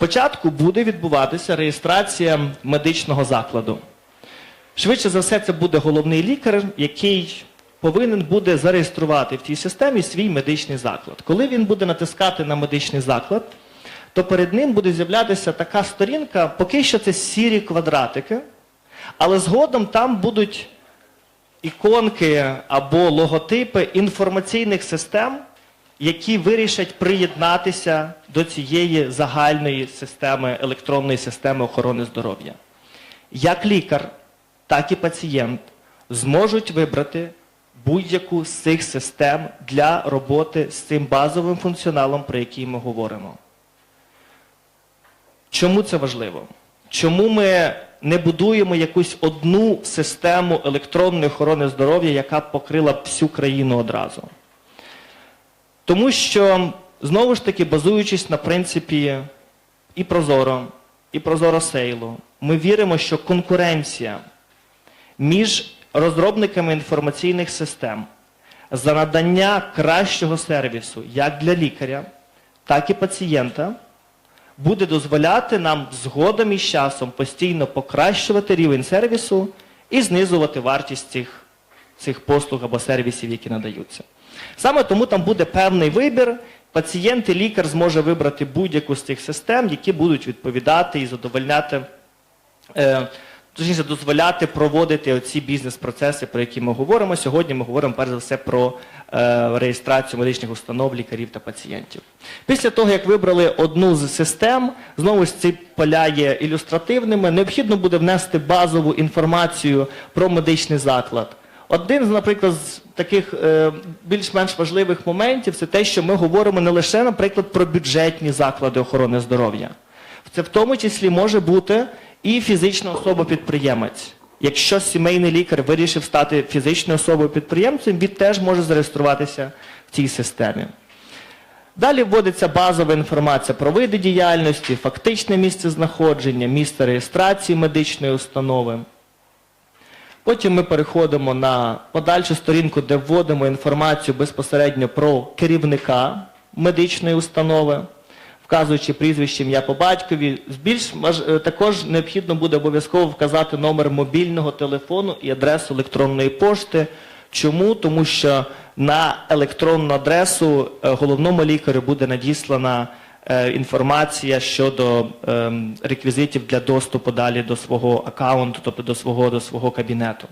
Спочатку буде відбуватися реєстрація медичного закладу. Швидше за все, це буде головний лікар, який повинен буде зареєструвати в цій системі свій медичний заклад. Коли він буде натискати на медичний заклад, то перед ним буде з'являтися така сторінка, поки що це сірі квадратики, але згодом там будуть іконки або логотипи інформаційних систем, які вирішать приєднатися до цієї загальної системи, електронної системи охорони здоров'я. Як лікар, так і пацієнт зможуть вибрати будь-яку з цих систем для роботи з цим базовим функціоналом, про який ми говоримо. Чому це важливо? Чому ми не будуємо якусь одну систему електронної охорони здоров'я, яка покрила всю країну одразу? Тому що, знову ж таки, базуючись на принципі і Прозоро, і Прозоро Сейлу, ми віримо, що конкуренція між розробниками інформаційних систем за надання кращого сервісу як для лікаря, так і пацієнта буде дозволяти нам згодом і з часом постійно покращувати рівень сервісу і знизувати вартість цих, цих послуг або сервісів, які надаються. Саме тому там буде певний вибір. Пацієнт і лікар зможе вибрати будь-яку з цих систем, які будуть відповідати і задовольняти, е, точніше, дозволяти проводити оці бізнес-процеси, про які ми говоримо. Сьогодні ми говоримо перш за все про е, реєстрацію медичних установ, лікарів та пацієнтів. Після того, як вибрали одну з систем, знову ж ці поля є ілюстративними, необхідно буде внести базову інформацію про медичний заклад. Один, з, наприклад, з таких е, більш-менш важливих моментів це те, що ми говоримо не лише, наприклад, про бюджетні заклади охорони здоров'я. Це в тому числі може бути і фізична особа-підприємець. Якщо сімейний лікар вирішив стати фізичною особою підприємцем, він теж може зареєструватися в цій системі. Далі вводиться базова інформація про види діяльності, фактичне місце знаходження, місце реєстрації медичної установи. Потім ми переходимо на подальшу сторінку, де вводимо інформацію безпосередньо про керівника медичної установи, вказуючи прізвище ім'я по батькові. Більш маж- е, також необхідно буде обов'язково вказати номер мобільного телефону і адресу електронної пошти. Чому? Тому що на електронну адресу е, головному лікарю буде надіслана інформація щодо ем, реквізитів для доступу далі до свого аккаунту, тобто до свого, до свого кабінету.